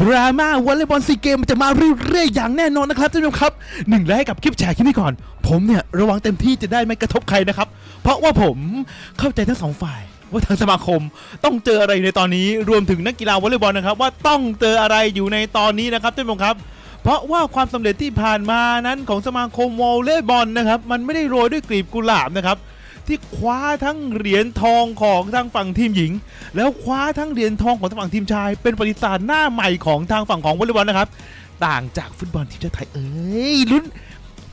ดราม่าวอลเลย์บอลซีเกมมันจะมาเรื่อยๆอย่างแน่นอนนะครับท่านผู้ชมครับหนึ่งไลค์ให้กับคลิปแชร์คลิปนี้ก่อน ผมเนี่ยระวังเต็มที่จะได้ไม่กระทบใครนะครับ เพราะว่าผมเข้าใจทั้งสองฝ่าย ว่าทางสมาคมต้องเจออะไรในตอนนี้รวมถึงนักกีฬาวอลเลย์บอลนะครับ ว่าต้องเจออะไรอยู่ในตอนนี้นะครับท่านผู้ชมครับ เพราะว่าความสำเร็จที่ผ่านมานั้นของสมาคมวอลเลย์บอลนะครับ มันไม่ได้โรยด้วยกลีบกุหลาบนะครับ ที่คว้าทั้งเหรียญทองของทางฝั่งทีมหญิง แล้วคว้าทั้งเหรียญทองของทางฝั่งทีมชาย เป็นประวัติศาสตร์หน้าใหม่ของทางฝั่งของวอลเลย์บอลนะครับ ต่างจากฟุตบอลทีมชาติไทยเอ้ยลุ้น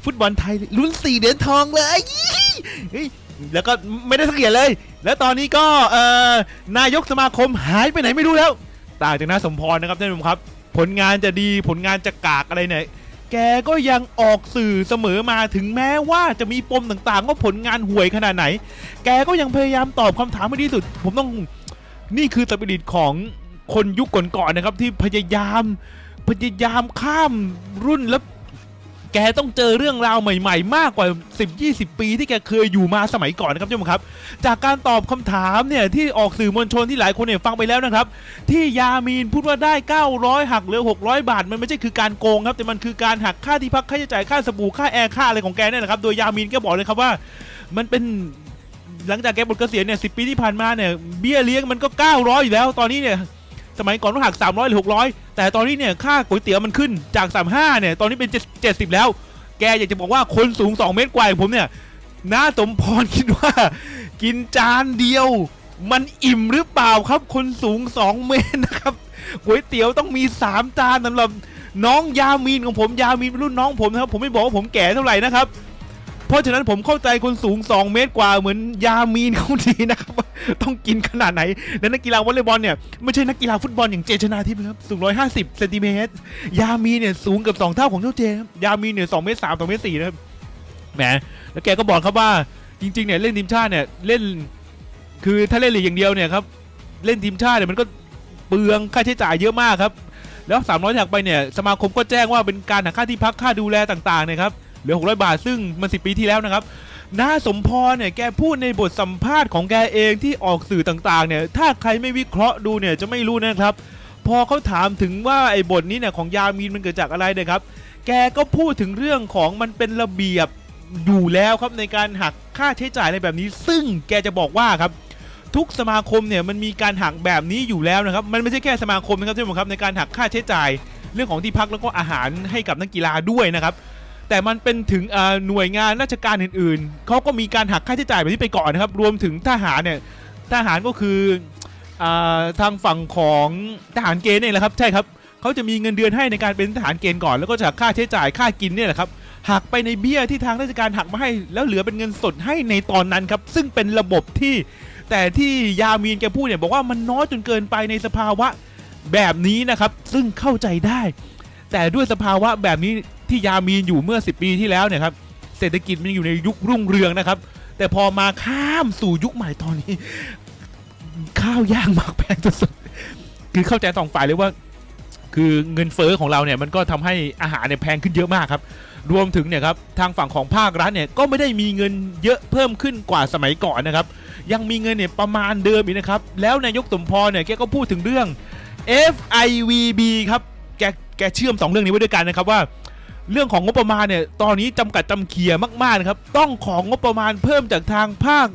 ฟุตบอลไทยลุ้นสี่เหรียญทองเลยเฮ้ยแล้วก็ไม่ได้สักเหรียญเลย แล้วตอนนี้ก็เอ่อนายกสมาคมหายไปไหนไม่รู้แล้ว ต่างจากน้าสมพรนะครับท่านผู้ชมครับ ผลงานจะดีผลงานจะกากอะไรเนี่ย แกก็ยังออกสื่อเสมอมาถึงแม้ว่าจะมีปมต่างๆ ว่าผลงานห่วยขนาดไหน แกก็ยังพยายามตอบคำถามให้ดีที่สุด ผมต้องนี่คือสปิริตของคนยุคก่อนๆนะครับที่พยายามพยายามข้ามรุ่นและ แกต้องเจอเรื่องราวใหม่ๆ มากกว่า 10-20 ปีที่แกเคยอยู่มาสมัยก่อนนะครับท่านผู้ชมครับ จากการตอบคำถามเนี่ยที่ออกสื่อมวลชนที่หลายคนเนี่ยฟังไปแล้วนะครับ ที่ยามีนพูดว่าได้ 900 หักเหลือ 600 บาท มันไม่ใช่คือการโกงครับแต่มันคือการหักค่าที่พักค่าใช้จ่ายค่าสบู่ค่าแอร์ค่าอะไรของแกเนี่ยนะครับโดยยามีนก็บอกเลยครับว่า มันเป็นหลังจากแกหมดเกษียณเนี่ยสิปีที่ผ่านมาเนี่ยเบี้ยเลี้ยงมันก็ 900 อยู่แล้วตอนนี้เนี่ย สมัยก่อนต้องหัก 300 หรือ 600 แต่ตอนนี้เนี่ยค่าก๋วยเตี๋ยวมันขึ้นจาก 35 เนี่ย ตอนนี้เป็น 70 แล้ว แกอยากจะบอกว่าคนสูง 2 เมตรกว่าอย่างผมเนี่ยน้าสมพรคิดว่า กินจานเดียว มันอิ่มหรือเปล่าครับ คนสูง 2 เมตรนะครับก๋วยเตี๋ยวต้องมี 3 จานสำหรับน้องยามีนของผมยามีนเป็นรุ่นน้องผมนะครับผมไม่บอกว่าผมแก่เท่าไหร่นะครับ เพราะฉะนั้นผมเข้าใจคนสูง 2 เมตรกว่าเหมือนยามีนเขาดีนะครับต้องกินขนาดไหนและนักกีฬาวอลเลย์บอลเนี่ยไม่ใช่นักกีฬาฟุตบอลอย่างเจชนาทิพย์นะครับสูง 150เซนติเมตรยามีเนี่ยสูงเกือบ2เท่าของเจ้าเจครับยามีเนี่ย2เมตร3 2เมตร4นะครับแหมแล้วแกก็บอกครับว่าจริงๆเนี่ยเล่นทีมชาติเนี่ยเล่น คือถ้าเล่นลีกอย่างเดียวเนี่ยครับเล่นทีมชาติเนี่ยมันก็เปลืองค่าใช้จ่ายเยอะมากครับแล้ว300หักไปเนี่ยสมาคมก็แจ้งว่าเป็นการหักค่าที่พักค่าดูแลต่างๆเนะครับ เหลือ 600 บาท ซึ่งมัน10 ปีที่แล้วนะครับน้าสมพรเนี่ยแกพูดในบทสัมภาษณ์ของแกเองที่ออกสื่อต่างๆเนี่ยถ้าใครไม่วิเคราะห์ดูเนี่ยจะไม่รู้นะครับ พอเขาถามถึงว่าไอ้บทนี้เนี่ยของยามีนมันเกิดจากอะไรเนี่ยครับแกก็พูดถึงเรื่องของมันเป็นระเบียบอยู่แล้วครับในการหักค่าใช้จ่ายอะไรแบบนี้ ซึ่งแกจะบอกว่าครับทุกสมาคมเนี่ยมันมีการหักแบบนี้อยู่แล้วนะครับมันไม่ใช่แค่สมาคมนะครับท่านผู้ชมครับในการหักค่าใช้จ่าย เรื่องของที่พักแล้วก็อาหารให้กับนักกีฬาด้วยนะครับ แต่มันเป็นถึงหน่วยงานราชการอื่นๆ เขาก็มีการหักค่าใช้จ่ายแบบนี้ไปก่อนนะครับ รวมถึงทหารเนี่ย ทหารก็คืออทางฝั่งของทหารเกณฑ์เนี่แหละครับ ใช่ครับเขาจะมีเงินเดือนให้ในการเป็นทหารเกณฑ์ก่อน แล้วก็จะหักค่าใช้จ่ายค่ากินเนี่ยแหละครับ หักไปในเบี้ยที่ทางราชการหักมาให้ แล้วเหลือเป็นเงินสดให้ในตอนนั้นครับ ซึ่งเป็นระบบที่ แต่ที่ยามีนแกพูดเนี่ยบอกว่ามันน้อยจนเกินไปในสภาวะแบบนี้นะครับ ซึ่งเข้าใจได้ แต่ด้วยสภาวะแบบนี้ ที่ยามีนอยู่เมื่อ 10 ปีที่แล้วเนี่ยครับเศรษฐกิจมันอยู่ในยุครุ่งเรืองนะครับ แต่พอมาข้ามสู่ยุคใหม่ตอนนี้ ข้าวย่างหมากแพงสุดๆคือเข้าใจสองฝ่ายเลยว่า คือเงินเฟ้อของเราเนี่ยมันก็ทำให้อาหารเนี่ยแพงขึ้นเยอะมากครับ รวมถึงเนี่ยครับทางฝั่งของภาครัฐเนี่ยก็ไม่ได้มีเงินเยอะเพิ่มขึ้นกว่าสมัยก่อนนะครับ ยังมีเงินเนี่ยประมาณเดิมอีกนะครับ แล้วนายกสมพรเนี่ยแกก็พูดถึงเรื่อง FIVB ครับแกแกเชื่อม 2 เรื่องนี้ไว้ด้วยกันนะครับว่า เรื่องของงบประมาณเนี่ยตอนนี้จำกัดจำเคียมากๆนะครับต้องของงบประมาณเพิ่มจากทางภาค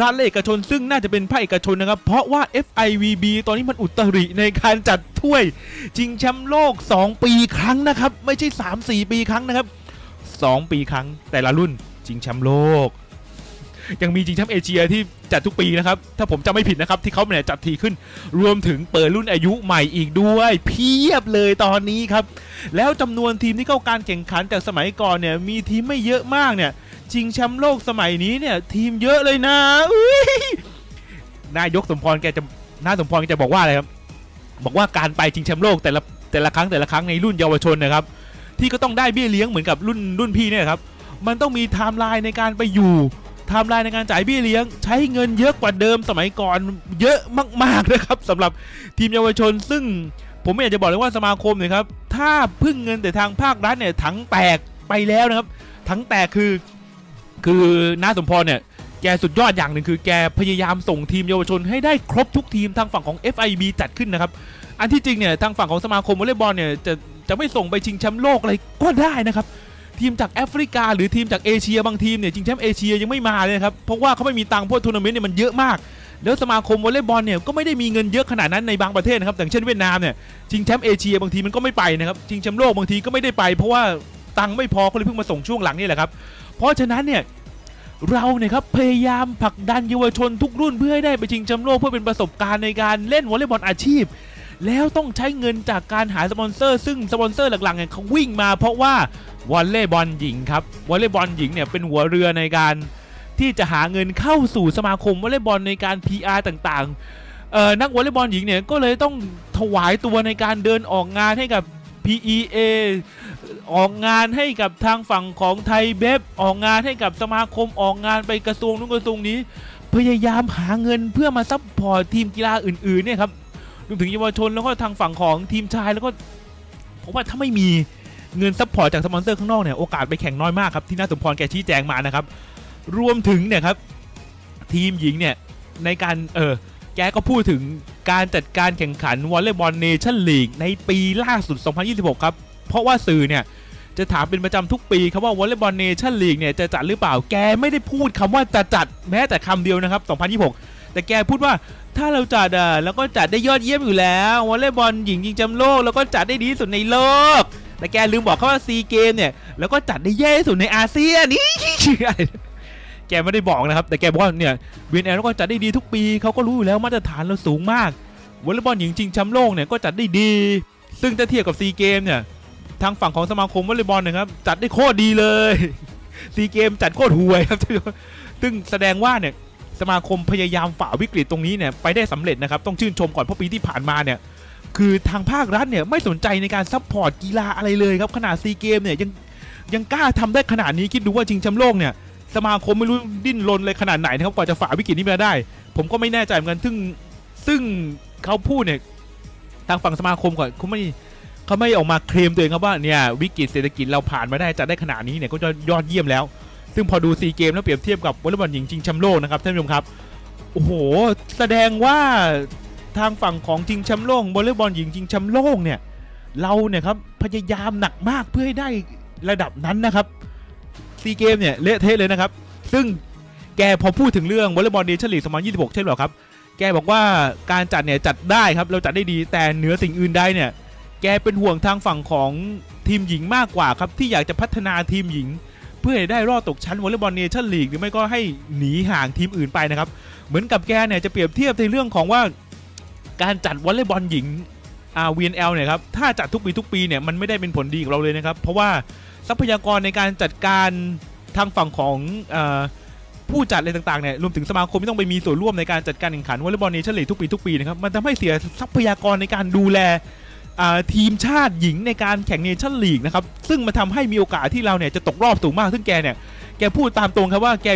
รัฐและเอกชน ซึ่งน่าจะเป็นภาคเอกชนนะครับเพราะว่า FIVB ตอนนี้มันอุตริในการจัดถ้วยชิงแชมป์โลก 2 ปีครั้งนะครับ ไม่ใช่ 3-4 ปีครั้งนะครับ 2 ปีครั้งแต่ละรุ่นชิงแชมป์โลก ยังมีชิงแชมป์เอเชียที่จัดทุกปีนะครับ ถ้าผมจำไม่ผิดนะครับ ที่เขาเนี่ยจัดทีขึ้น รวมถึงเปิดรุ่นอายุใหม่อีกด้วย เพียบเลยตอนนี้ครับ แล้วจำนวนทีมที่เข้าการแข่งขันจากสมัยก่อนเนี่ยมีทีมไม่เยอะมากเนี่ยชิงแชมป์โลกสมัยนี้เนี่ยทีมเยอะเลยนะนายกสมพรแกจะนายสมพรแกจะบอกว่าอะไรครับ บอกว่าการไปชิงแชมป์โลกแต่ละแต่ละครั้งแต่ละครั้งในรุ่นเยาวชนนะครับ ที่ก็ต้องได้เบี้ยเลี้ยงเหมือนกับรุ่นรุ่นพี่เนี่ยครับ มันต้องมีไทม์ไลน์ในการไปอยู่ ไทม์ไลน์ในการจ่ายเบี้ยเลี้ยง ใช้เงินเยอะกว่าเดิมสมัยก่อนเยอะมากๆนะครับสำหรับทีมเยาวชน ซึ่งผมไม่อยากจะบอกเลยว่าสมาคมเนี่ยครับถ้าพึ่งเงินแต่ทางภาครัฐเนี่ยถังแตกไปแล้วนะครับถังแตกคือคือน้าสมพรเนี่ยแกสุดยอดอย่างหนึ่งคือแกพยายามส่งทีมเยาวชนให้ได้ครบทุกทีมทางฝั่งของ FIB จัดขึ้นนะครับ อันที่จริงเนี่ยทางฝั่งของสมาคมวอลเลย์บอลเนี่ยจะจะไม่ส่งไปชิงแชมป์โลกอะไรก็ได้นะครับ ทีมจากแอฟริกา หรือทีมจากเอเชียบางทีมเนี่ยชิงแชมป์เอเชียยังไม่มาเลยครับเพราะว่าเขาไม่มีตังค์เพราะทัวร์นาเมนต์เนี่ยมันเยอะมาก แล้วสมาคมวอลเลย์บอลเนี่ยก็ไม่ได้มีเงินเยอะขนาดนั้นในบางประเทศนะครับอย่างเช่นเวียดนามเนี่ยชิงแชมป์เอเชียบางทีมันก็ไม่ไปนะครับชิงแชมป์โลกบางทีก็ไม่ได้ไป เพราะว่าตังค์ไม่พอก็เลยเพิ่งมาส่งช่วงหลังนี่แหละครับเพราะฉะนั้นเนี่ยเราเนี่ยครับพยายามผลักดันเยาวชนทุกรุ่นเพื่อให้ได้ไปชิงแชมป์โลกเพื่อเป็นประสบการณ์ในการเล่นวอลเลย์บอลอาชีพ แล้วต้องใช้เงินจากการหาสปอนเซอร์ ซึ่งสปอนเซอร์หลักๆเนี่ยเขาวิ่งมาเพราะว่าวอลเลย์บอลหญิงครับวอลเลย์บอลหญิงเนี่ยเป็นหัวเรือในการที่จะหาเงินเข้าสู่สมาคมวอลเลย์บอลในการ PR ต่างๆเอ่อนักวอลเลย์บอลหญิงเนี่ยก็เลยต้องถวายตัวในการเดินออกงานให้กับ PEA ออกงานให้กับทางฝั่งของไทยเบฟออกงานให้กับสมาคมออกงานไปกระทรวงนู้นกระทรวงนี้ พยายามหาเงินเพื่อมาซัพพอร์ตทีมกีฬาอื่นๆเนี่ยครับ รวมถึงเยาวชนแล้วก็ทางฝั่งของทีมชายแล้วก็ผมว่าถ้าไม่มีเงินซัพพอร์ตจากสปอนเซอร์ข้างนอกเนี่ยโอกาสไปแข่งน้อยมากครับที่น่าสมพรแกชี้แจงมานะครับ รวมถึงเนี่ยครับทีมหญิงเนี่ยในการเออแกก็พูดถึงการจัดการแข่งขันวอลเลย์บอลเนชั่นลีกในปีล่าสุด 2026 ครับ เพราะว่าสื่อเนี่ยจะถามเป็นประจำทุกปีครับว่าวอลเลย์บอลเนชั่นลีกเนี่ยจะจัดหรือเปล่า แกไม่ได้พูดคำว่าจะจัดแม้แต่คำเดียวนะครับ 2026 แต่แกพูดว่า ถ้าเราจัดอะแล้วก็จัดได้ยอดเยี่ยมอยู่แล้ววอลเลย์บอลหญิงชิงแชมป์โลกแล้วก็จัดได้ดีที่สุดในโลก แต่แกลืมบอกเขาว่าซีเกมเนี่ยแล้วก็จัดได้แย่ที่สุดในอาเซียนนี่อะไรแกไม่ได้บอกนะครับ แต่แกบอกว่าเนี่ยเวียนแอร์ก็จัดได้ดีทุกปีเขาก็รู้อยู่แล้วมาตรฐานเราสูงมากวอลเลย์บอลหญิงชิงแชมป์โลกเนี่ยก็จัดได้ดี ซึ่งถ้าเทียบกับซีเกมเนี่ยทางฝั่งของสมาคมวอลเลย์บอลนะครับจัดได้โคตรดีเลยซีเกมจัดโคตรห่วยครับซึ่งแสดงว่าเนี่ย สมาคมพยายามฝ่าวิกฤตตรงนี้เนี่ยไปได้สำเร็จนะครับต้องชื่นชมก่อนเพราะปีที่ผ่านมาเนี่ยคือทางภาครัฐเนี่ยไม่สนใจในการซัพพอร์ตกีฬาอะไรเลยครับขนาดซีเกมเนี่ยยังยังกล้าทำได้ขนาดนี้คิดดูว่าชิงแชมป์โลกเนี่ยสมาคมไม่รู้ดิ้นรนเลยขนาดไหนนะครับกว่าจะฝ่าวิกฤตนี้มาได้ ผมก็ไม่แน่ใจเหมือนกันซึ่งซึ่งเขาพูดเนี่ยทางฝั่งสมาคมก่อนเขาไม่เขาไม่ออกมาเคลมตัวเองครับว่าเนี่ยวิกฤตเศรษฐกิจเราผ่านมาได้จะได้ขนาดนี้เนี่ยก็จะยอดเยี่ยมแล้ว ซึ่งพอดูซีเกมแล้วเปรียบเทียบกับวอลเลย์บอลหญิงชิงแชมป์โลกนะครับท่านผู้ชมครับโอ้โหแสดงว่าทางฝั่งของชิงแชมป์โลกวอลเลย์บอลหญิงชิงแชมป์โลกเนี่ยเราเนี่ยครับพยายามหนักมากเพื่อให้ได้ระดับนั้นนะครับซีเกมเนี่ยเละเทะเลยนะครับ ซึ่งแกพอพูดถึงเรื่องวอลเลย์บอลเนชั่นลีก2026 ใช่หรอครับ แกบอกว่าการจัดเนี่ยจัดได้ครับเราจัดได้ดีแต่เหนือสิ่งอื่นใดเนี่ย แกเป็นห่วงทางฝั่งของทีมหญิงมากกว่าครับที่อยากจะพัฒนาทีมหญิง เพื่อให้ได้รอดตกชั้นวอลเลย์บอลเนชั่นลีกหรือไม่ก็ให้หนีห่างทีมอื่นไปนะครับเหมือนกับแกเนี่ยจะเปรียบเทียบในเรื่องของว่าการจัดวอลเลย์บอลหญิงอ่า VNL เนี่ยครับถ้าจัดทุกปีทุกปีเนี่ยมันไม่ได้เป็นผลดีกับเราเลยนะครับ เพราะว่าทรัพยากรในการจัดการทางฝั่งของผู้จัดอะไรต่างๆเนี่ยรวมถึงสมาคมที่ต้องไปมีส่วนร่วมในการจัดการแข่งขันวอลเลย์บอลเนชั่นลีกทุกปีทุกปีนะครับมันทำให้เสียทรัพยากรในการดูแล ทีมชาติหญิงในการแข่งเนชั่นลีกนะครับซึ่งมันทำให้มีโอกาสที่เราเนี่ยจะตกรอบสูงมากซึ่งแกเนี่ยแกพูดตามตรงครับว่าแก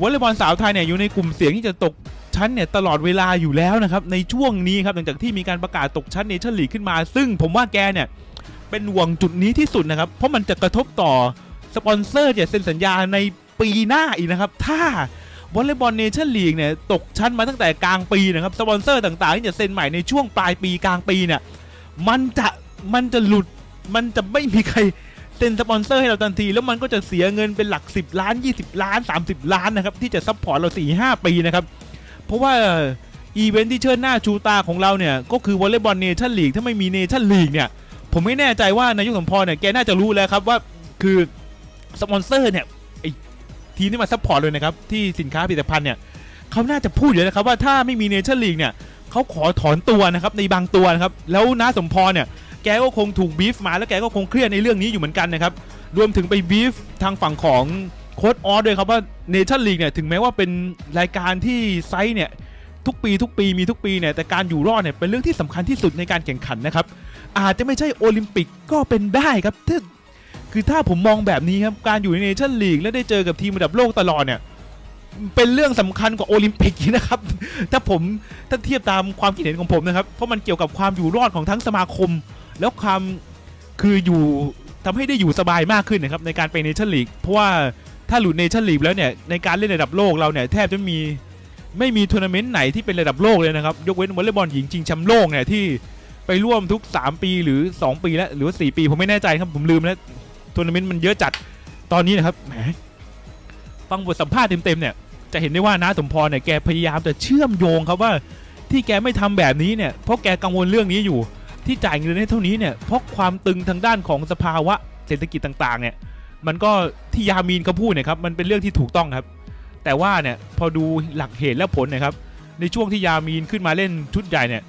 วอลเลย์บอลสาวไทยเนี่ยอยู่ในกลุ่มเสี่ยงที่จะตกชั้นเนี่ยตลอดเวลาอยู่แล้วนะครับในช่วงนี้ครับหลังจากที่มีการประกาศตกชั้นเนชั่นลีกขึ้นมา ซึ่งผมว่าแกเนี่ยเป็นห่วงจุดนี้ที่สุดนะครับ เพราะมันจะกระทบต่อสปอนเซอร์จะเซ็นสัญญาในปีหน้าอีกนะครับ ถ้าวอลเลย์บอลเนชั่นลีกเนี่ยตกชั้นมาตั้งแต่กลางปีนะครับสปอนเซอร์ต่างๆที่จะเซ็นใหม่ในช่วงปลายปีกลางปีเนี่ย มันจะมันจะหลุดมันจะไม่มีใครเซ็นสปอนเซอร์ให้เราทันที แล้วมันก็จะเสียเงินเป็นหลัก 10 ล้าน 20 ล้าน 30 ล้านนะครับ ที่จะซัพพอร์ตเรา 4 5 ปีนะครับ เพราะว่าอีเวนท์ที่เชิดหน้าชูตาของเราเนี่ย ก็คือวอลเลย์บอลเนชั่นลีกถ้าไม่มีเนชั่นลีกเนี่ย ผมไม่แน่ใจว่านายกสมพรเนี่ยแกน่าจะรู้แล้วครับว่าคือสปอนเซอร์เนี่ยทีมที่มาซัพพอร์ตเลยนะครับที่สินค้าผลิตภัณฑ์เนี่ยเขาน่าจะพูดอยู่แล้วนะครับว่าถ้าไม่มีเนชั่นลีกเนี่ย เขาขอถอนตัวนะครับในบางตัวนะครับแล้วน้าสมพรเนี่ยแกก็คงถูกบีฟมาแล้วแกก็คงเครียดในเรื่องนี้อยู่เหมือนกันนะครับรวมถึงไปบีฟทางฝั่งของโค้ดออสด้วยครับว่าเนชั่นลีกเนี่ยถึงแม้ว่าเป็นรายการที่ไซส์เนี่ยทุกปีทุกปีมีทุกปีเนี่ยแต่การอยู่รอดเนี่ยเป็นเรื่องที่สำคัญที่สุดในการแข่งขันนะครับอาจจะไม่ใช่โอลิมปิกก็เป็นได้ครับคือถ้าผมมองแบบนี้ครับการอยู่ในเนชั่นลีกและได้เจอกับทีมระดับโลกตลอดเนี่ย เป็นเรื่องสำคัญกว่าโอลิมปิกนะครับ ถ้าผมถ้าเทียบตามความคิดเห็นของผมนะครับ เพราะมันเกี่ยวกับความอยู่รอดของทั้งสมาคม แล้วความคืออยู่ทำให้ได้อยู่สบายมากขึ้นนะครับในการไปเนชั่นลีกเพราะว่าถ้าหลุดเนชั่นลีกแล้วเนี่ยในการเล่นระดับโลกเราเนี่ยแทบจะม่มีไม่มีทัวร์นาเมนต์ไหนที่เป็นระดับโลกเลยนะครับ ยกเว้นวอลเลย์บอลหญิงชิงแชมป์โลกเนี่ยที่ไปร่วมทุก 3 ปีหรือ 2 ปีแล้วหรือว่า4ปี ผมไม่แน่ใจครับผมลืมแล้วทัวร์นาเมนต์มันเยอะจัดตอนนี้นะครับแหมฟังบทสัมภาษณ์เต็มๆเนี่ย จะเห็นได้ว่าน้าสมพรเนี่ยแกพยายามจะเชื่อมโยงครับว่า ที่แกไม่ทำแบบนี้เนี่ยเพราะแกกังวลเรื่องนี้อยู่ ที่จ่ายเงินให้เท่านี้เนี่ยเพราะความตึงทางด้านของสภาวะเศรษฐกิจต่างๆ เนี่ย มันก็ที่ยามีนเขาพูดเนะครับมันเป็นเรื่องที่ถูกต้องครับ แต่ว่าเนี่ยพอดูหลักเหตุและผลนะครับ ในช่วงที่ยามีนขึ้นมาเล่นชุดใหญ่เนี่ย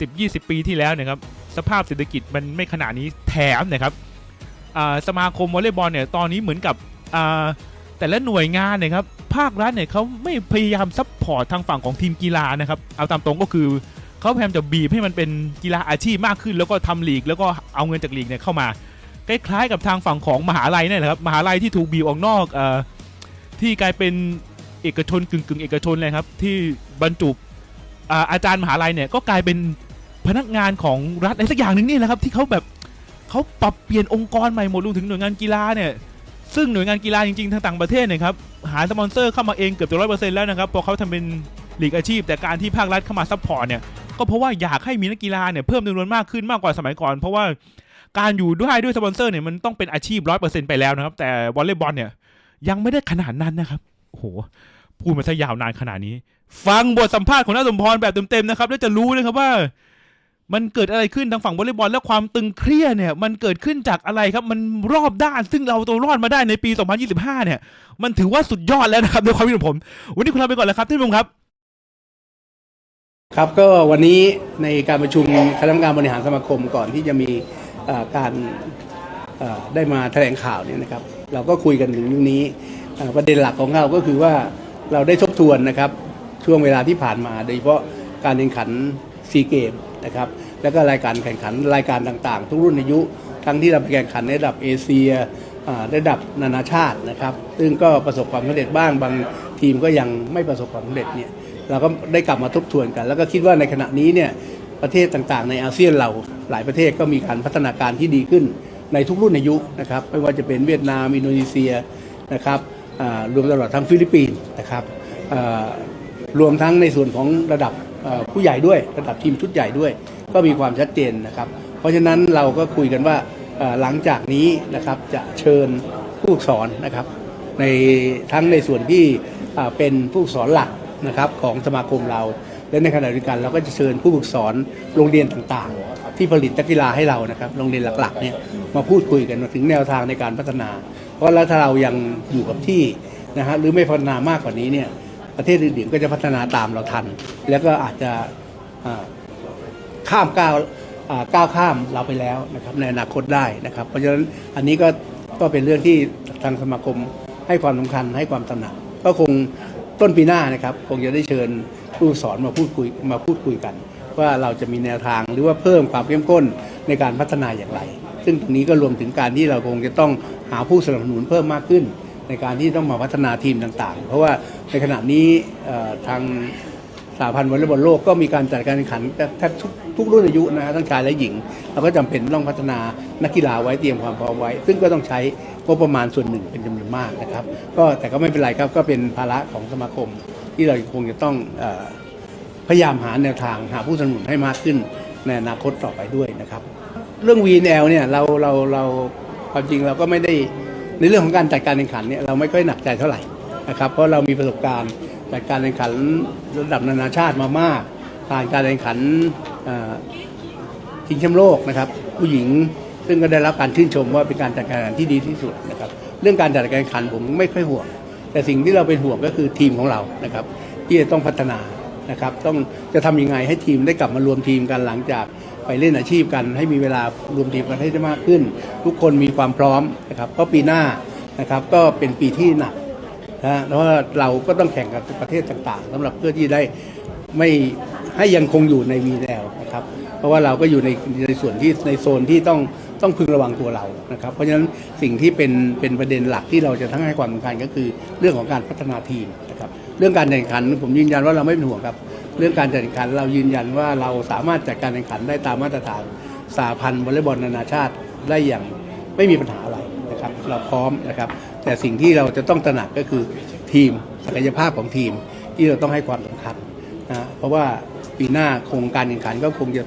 สิบยี่สิบปีที่แล้วเนะครับสภาพเศรษฐกิจมันไม่ขนาดนี้แถมนะครับสมาคมวอลเลย์บอลเนี่ยตอนนี้เหมือนกับ แต่ละหน่วยงานเนี่ยครับภาครัฐเนี่ยเขาไม่พยายามซัพพอร์ตทางฝั่งของทีมกีฬานะครับเอาตามตรงก็คือเขาพยายามจะบีบให้มันเป็นกีฬาอาชีพมากขึ้น แล้วก็ทำลีก แล้วก็เอาเงินจากลีกเนี่ยเข้ามาคล้ายๆกับทางฝั่งของมหาลัยนี่แหละครับมหาลัยที่ถูกบีบออกนอกอที่กลายเป็นเอกชนกึ่งกึ่งๆเอกชนเลยครับที่บรรจุอาอาจารย์มหาลัยเนี่ยก็กลายเป็นพนักงานของรัฐอะไรสักอย่างหนึ่งนี่แหละครับที่เขาแบบเขาปรับเปลี่ยนองค์กรใหม่หมดรวมถึงหน่วยงานกีฬาเนี่ย ซึ่งหน่วยงานกีฬาจริงๆทางต่างประเทศเนี่ยครับหาสปอนเซอร์เข้ามาเองเกือบจะร้อยเปอร์เซ็นต์แล้วนะครับพอเขาทำเป็นหลีกอาชีพ แต่การที่ภาครัฐเข้ามาซัพพอร์ตเนี่ยก็เพราะว่าอยากให้มีนักกีฬาเนี่ยเพิ่มจำนวนมากขึ้นมากกว่าสมัยก่อน เพราะว่าการอยู่ด้วยด้วยสปอนเซอร์เนี่ยมันต้องเป็นอาชีพร้อยเปอร์เซ็นต์ไปแล้วนะครับ แต่วอลเลย์บอลเนี่ยยังไม่ได้ขนาดนั้นนะครับโอ้โหพูดมาซะยาวนานขนาดนี้ ฟังบทสัมภาษณ์ของน้าสมพรแบบเต็มๆนะครับแล้วจะรู้นะครับว่า มันเกิดอะไรขึ้นทางฝั่งวอลเลย์บอลและความตึงเครียดเนี่ย มันเกิดขึ้นจากอะไรครับ มันรอบด้าน ซึ่งเราตัวรอดมาได้ในปี 2025 เนี่ย มันถือว่าสุดยอดแล้วนะครับในความคิดของผม วันนี้คุณลาไปก่อนแล้วครับท่านผู้ชมครับ ครับก็วันนี้ในการประชุมคณะกรรมการบริหารสมาคมก่อนที่จะมีการได้มาแถลงข่าวเนี่ยนะครับ เราก็คุยกันถึงเรื่องนี้ประเด็นหลักของเราก็คือว่าเราได้ทบทวนนะครับช่วงเวลาที่ผ่านมา โดยเฉพาะการแข่งขันซีเกม นะครับ แล้วก็รายการแข่งขันรายการต่างๆ ทุกรุ่นอายุ ทั้งที่เราไปแข่งขันในระดับเอเชียระดับนานาชาตินะครับ ซึ่งก็ประสบความสำเร็จบ้างบางทีมก็ยังไม่ประสบความสำเร็จเนี่ยเราก็ได้กลับมาทบทวนกัน แล้วก็คิดว่าในขณะนี้เนี่ยประเทศต่างๆ ในอาเซียนเราหลายประเทศก็มีการพัฒนาการที่ดีขึ้นในทุกรุ่นอายุนะครับไม่ว่าจะเป็นเวียดนามอินโดนีเซียนะครับรวมตลอดทั้งฟิลิปปินส์นะครับรวมทั้งในส่วนของระดับ ผู้ใหญ่ด้วยระดับทีมชุดใหญ่ด้วย ก็มีความชัดเจนนะครับ เพราะฉะนั้นเราก็คุยกันว่าหลังจากนี้นะครับจะเชิญผู้สอนนะครับ ในทั้งในส่วนที่เป็นผู้สอนหลักนะครับของสมาคมเราและในขณะเดียวกันเราก็จะเชิญผู้ฝึกสอนโรงเรียนต่างๆ ที่ผลิตนักกีฬาให้เรานะครับ โรงเรียนหลักๆเนี่ยมาพูดคุยกันถึงแนวทางในการพัฒนา เพราะแล้วถ้าเรายังอยู่กับที่นะฮะหรือไม่พัฒนามากกว่านี้เนี่ย ประเทศอื่นๆก็จะพัฒนาตามเราทัน แล้วก็อาจจะข้ามก้าวก้าวข้ามเราไปแล้วนะครับในอนาคตได้นะครับ เพราะฉะนั้นอันนี้ก็ก็เป็นเรื่องที่ทางสมาคมให้ความสำคัญให้ความตระหนักก็คงต้นปีหน้านะครับ คงจะได้เชิญผู้สอนมาพูดคุยมาพูดคุยกัน ว่าเราจะมีแนวทางหรือว่าเพิ่มความเข้มข้นในการพัฒนาอย่างไร ซึ่งตรงนี้ก็รวมถึงการที่เราคงจะต้องหาผู้สนับสนุนเพิ่มมากขึ้น ในการที่ต้องมาพัฒนาทีมต่างๆ เพราะว่าในขณะนี้ทางสหพันธ์วอลเลย์บอลโลกก็มีการจัดการแข่งขันแทบทุกทุกรุ่นอายุนะฮะทั้งชายและหญิง เราก็จำเป็นต้องพัฒนานักกีฬาไว้เตรียมความพร้อมไว้ ซึ่งก็ต้องใช้งบประมาณส่วนหนึ่งเป็นจำนวนมากนะครับ ก็แต่ก็ไม่เป็นไรครับก็เป็นภาระของสมาคม ที่เราคงจะต้องอพยายามหาแนวทางหาผู้สนับสนุนให้มากขึ้นในอนาคตต่อไปด้วยนะครับ เรื่อง VNL เนี่ยเราเราเราความจริงเราก็ไม่ได้ ในเรื่องของการจัดการแข่งขันเนี่ยเราไม่ค่อยหนักใจเท่าไหร่นะครับเพราะเรามีประสบการณ์จัดการแข่งขันระดับนานาชาติมามากผ่านการแข่งขันเอ่อชิงแชมป์โลกนะครับ ผู้หญิงซึ่งก็ได้รับการชื่นชมว่าเป็นการจัดการที่ดีที่สุดนะครับเรื่องการจัดการแข่งขันผมไม่ค่อยห่วง แต่สิ่งที่เราเป็นห่วงก็คือทีมของเรานะครับที่จะต้องพัฒนานะครับต้องจะทำยังไงให้ทีมได้กลับมารวมทีมกันหลังจาก ไปเล่นอาชีพกัน ให้มีเวลารวมทีมกันให้ได้มากขึ้น ทุกคนมีความพร้อมนะครับเพราะปีหน้านะครับก็เป็นปีที่หนักนะฮะแล้วเราก็ต้องแข่งกับประเทศต่างๆสำหรับเพื่อที่ได้ไม่ให้ยังคงอยู่ในวีแนวนะครับ เพราะว่าเราก็อยู่ในในส่วนที่ในโซนที่ต้องต้องพึงระวังตัวเรานะครับ เพราะฉะนั้นสิ่งที่เป็นเป็นประเด็นหลักที่เราจะทั้งให้ความสำคัญก็คือเรื่องของการพัฒนาทีมนะครับ เรื่องการแข่งขันผมยืนยันว่าเราไม่เป็นห่วงครับ เรื่องการจัดแข่งขัน เรายืนยันว่าเราสามารถจัดการแข่งขันได้ตามมาตรฐานสาพันธ์วอลเลย์บอลนานาชาติได้อย่างไม่มีปัญหาอะไรนะครับเราพร้อมนะครับแต่สิ่งที่เราจะต้องตระหนักก็คือทีมศักยภาพของทีมที่เราต้องให้ความสำคัญนะเพราะว่าปีหน้าโครงการแข่งขันก็คงจะ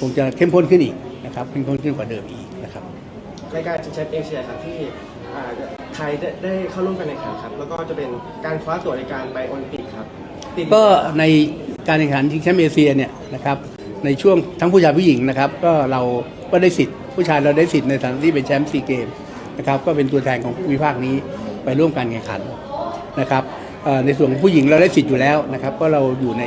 คงจะเข้มข้นขึ้นอีกนะครับเข้มข้นขึ้นกว่าเดิมอีกนะครับรายการชิงแชมป์เอเชียครับที่อ่าไทยได้ได้เข้าร่วมการแข่งขันครับแล้วก็จะเป็นการคว้าตั๋วในการไปโอลิมปิกครับติดก็ใน การแข่งขันชิงแชมป์เอเชียเนี่ยนะครับในช่วงทั้งผู้ชายผู้หญิงนะครับก็เราก็ได้สิทธิ์ผู้ชายเราได้สิทธิ์ในฐานะที่เป็นแชมป์ซีเกมนะครับก็เป็นตัวแทนของภูมิภาคนี้ไปร่วมการแข่งขันนะครับในส่วนของผู้หญิงเราได้สิทธิ์อยู่แล้วนะครับก็เราอยู่ใน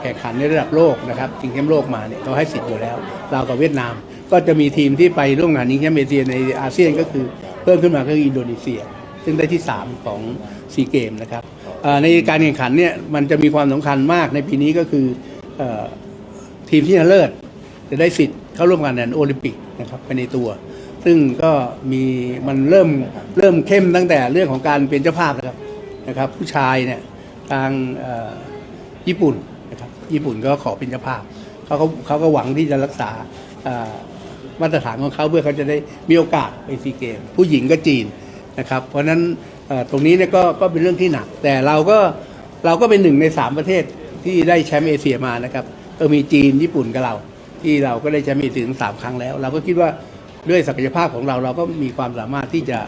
แข่งขันในระดับโลกนะครับชิงแชมป์โลกมาเนี่ยเราให้สิทธิ์อยู่แล้วเรากับเวียดนาม ก็จะมีทีมที่ไปร่วมงานชิงแชมป์เอเชียในอาเซียนก็คือ เพิ่มขึ้นมาก็คืออินโดนีเซีย ซึ่งได้ที่ 3 ของซีเกมนะครับในการแข่งขันเนี่ยมันจะมีความสำคัญมากในปีนี้ก็คืออทีมที่ชนะเลิศจะได้สิทธิ์เข้าร่วมการแข่งขันโอลิมปิกนะครับไปในตัว ซึ่งก็มีมันเริ่มเริ่มเข้มตั้งแต่เรื่องของการเป็นเจ้าภาพนะครับนะครับ ผู้ชายเนี่ยทางญี่ปุ่นนะครับญี่ปุ่นก็ขอเป็นเจ้าภาพเขาก็เขาก็หวังที่จะรักษามาตรฐานของเขาเพื่อเขาจะได้มีโอกาสไปซีเกม ผู้หญิงก็จีน นะครับ เพราะฉะนั้นตรงนี้เนี่ยก็ก็เป็นเรื่องที่หนัก แต่เราก็เราก็เป็นหนึ่งในสามประเทศที่ได้แชมป์เอเชียมานะครับก็มีจีนญี่ปุ่นกับเรา ที่เราก็ได้แชมป์เอเชียถึงสามครั้งแล้ว เราก็คิดว่าด้วยศักยภาพของเราเราก็มีความสามารถที่จะ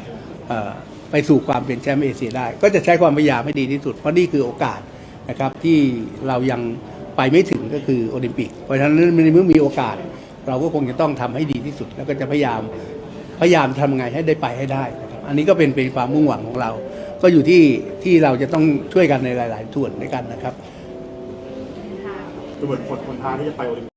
ไปสู่ความเป็นแชมป์เอเชียได้ ก็จะใช้ความพยายามให้ดีที่สุด เพราะนี่คือโอกาสนะครับที่เรายังไปไม่ถึงก็คือโอลิมปิก เพราะฉะนั้นในเมื่อมีโอกาส เราก็คงจะต้องทำให้ดีที่สุด แล้วก็จะพยายามพยายามทำไงให้ได้ไปให้ได้ อันนี้ก็เป็นเป็นความมุ่งหวังของเรา ก็อยู่ที่ที่เราจะต้องช่วยกันในหลาย ๆ ส่วนด้วยกันนะครับดูเหมือนคนคนทางที่จะไปโอลิมปิก